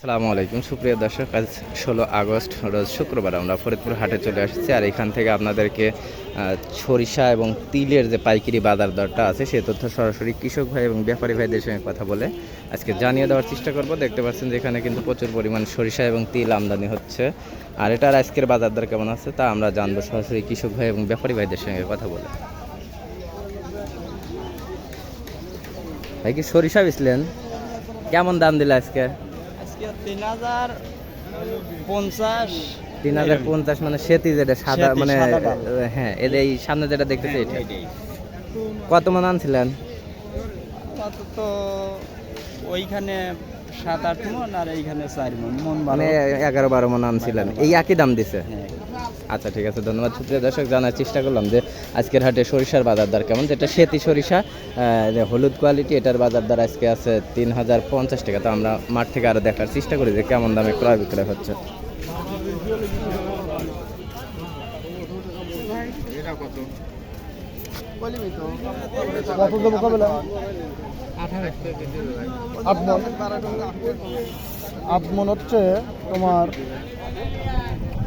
আসসালামু আলাইকুম, সুপ্রিয় দর্শক, আজ ষোলো আগস্ট, রোজ শুক্রবার আমরা ফরিদপুর হাটে চলে আসছি আর এখান থেকে আপনাদেরকে সরিষা এবং তিলের যে পাইকারি বাজার দরটা আছে সেই তথ্য সরাসরি কৃষক ভাই এবং ব্যাপারী ভাইদের সঙ্গে কথা বলে আজকে জানিয়ে দেওয়ার চেষ্টা করব। দেখতে পাচ্ছেন যে এখানে কিন্তু প্রচুর পরিমাণ সরিষা এবং তিল আমদানি হচ্ছে। আর এটার আজকের বাজার দর কেমন আছে, তা আমরা জানব সরাসরি কৃষক ভাই এবং ব্যাপারী ভাইদের সঙ্গে কথা বলে। ভাই কি সরিষা বেচলেন? কেমন দাম দিলে আজকে? আজকে তিন হাজার পঞ্চাশ। তিন হাজার পঞ্চাশ মানে সেতি যেটা সাদা মানে হ্যাঁ এর এই সামনে যেটা দেখতেছি এটা। কত মন আনছিলেন? তো ওইখানে সাত আট মন আর এইখানে চার মন। মন মানে এগারো বারো মন আনছিলেন। এই একই দাম দিছে? হ্যাঁ। আচ্ছা ঠিক আছে, ধন্যবাদ। সুপ্রিয় দর্শক, জানার চেষ্টা করলাম যে আজকের হাটে সরিষার বাজার দর কেমন? যেটা সেতি সরিষা হলুদ কোয়ালিটি এটার বাজার দর আজকে আছে তিন হাজার পঞ্চাশ টাকা। তো আমরা মাঠ থেকে আরও দেখার চেষ্টা করি যে কেমন দামে ক্রয় বিক্রয় হচ্ছে। আট মন। আট মন হচ্ছে তোমার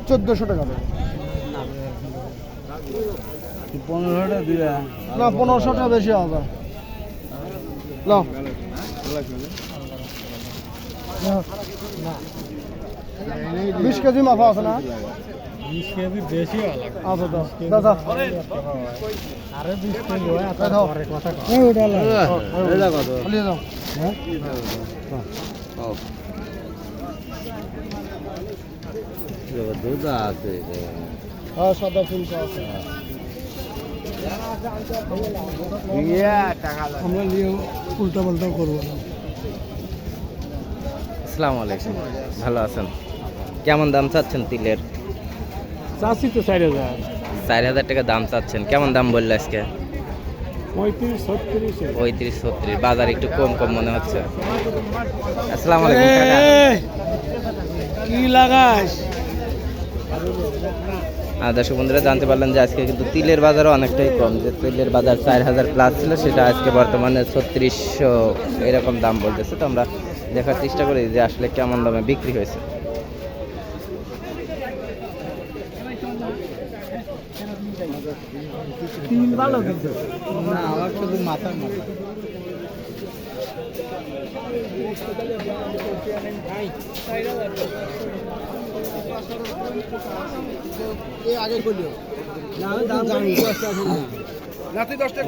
চোদ্দোশো টাকা দেবে। না পনেরোশো টাকা বেশি হবে। বিশ কেজি মাফা আছে না? আচ্ছা দুধ আছে হ্যাঁ সাদা তিনশো আছে আমরা নিয়ে উল্টা পাল্টা করব না আসসালামু আলাইকুম ভালো আছেন? কেমন দাম চাচ্ছেন তিলের? চাষি তো চার হাজার। চার হাজার টাকা দাম চাচ্ছেন। কেমন দাম বললে আজকে? পঁয়ত্রিশ ছত্রিশ বাজার একটু কম কম মনে হচ্ছে। আসসালামু। কি লাগাস? আর দর্শক বন্ধুরা জানতে পারলেন যে আজকে কিন্তু তিলের বাজারও অনেকটাই কম। যে তিলের বাজার চার হাজার প্লাস ছিল সেটা আজকে বর্তমানে ছত্রিশশো এরকম দাম বলতেছে। তো আমরা দেখার চেষ্টা করি যে আসলে কেমন দামে বিক্রি হয়েছে। ভালো কিন্তু। না আমার শুধু মাথার মাথা। আগে করলিও রাতে দশটা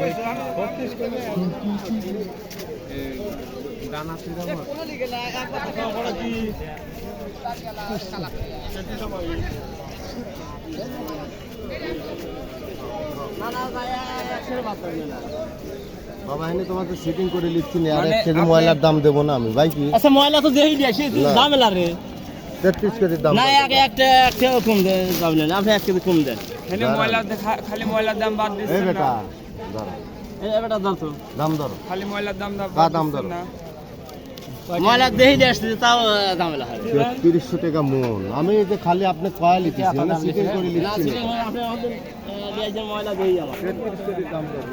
বাবা এনে তোমাকে সিটিং করে লিখছি না আর এক কেজি ময়লার দাম দেব না আমি ভাই কি? আচ্ছা ময়লা তো দেই দিয়ে সে। ঝামেলা রে। তেত্রিশ কেজির দাম না। এক একটা একটা কম দেন যাবেন না আপনি এক কেজি কম দেন। খালি ময়লা দেখা- খালি ময়লার দাম বাদ এই দিচ্ছেন বেটা ধরো এই বেটা দাম তো। দাম ধরো। খালি ময়লার দাম দাম দিচ্ছেন ধরো? ময়লা দিয়ে আসছে তাও ঝামেলা হয়। তেত্রিশশো টাকা মন। আমি যে খালি আপনি কয়া লিখেছি আমি করে লিখছি ময়লা আমার।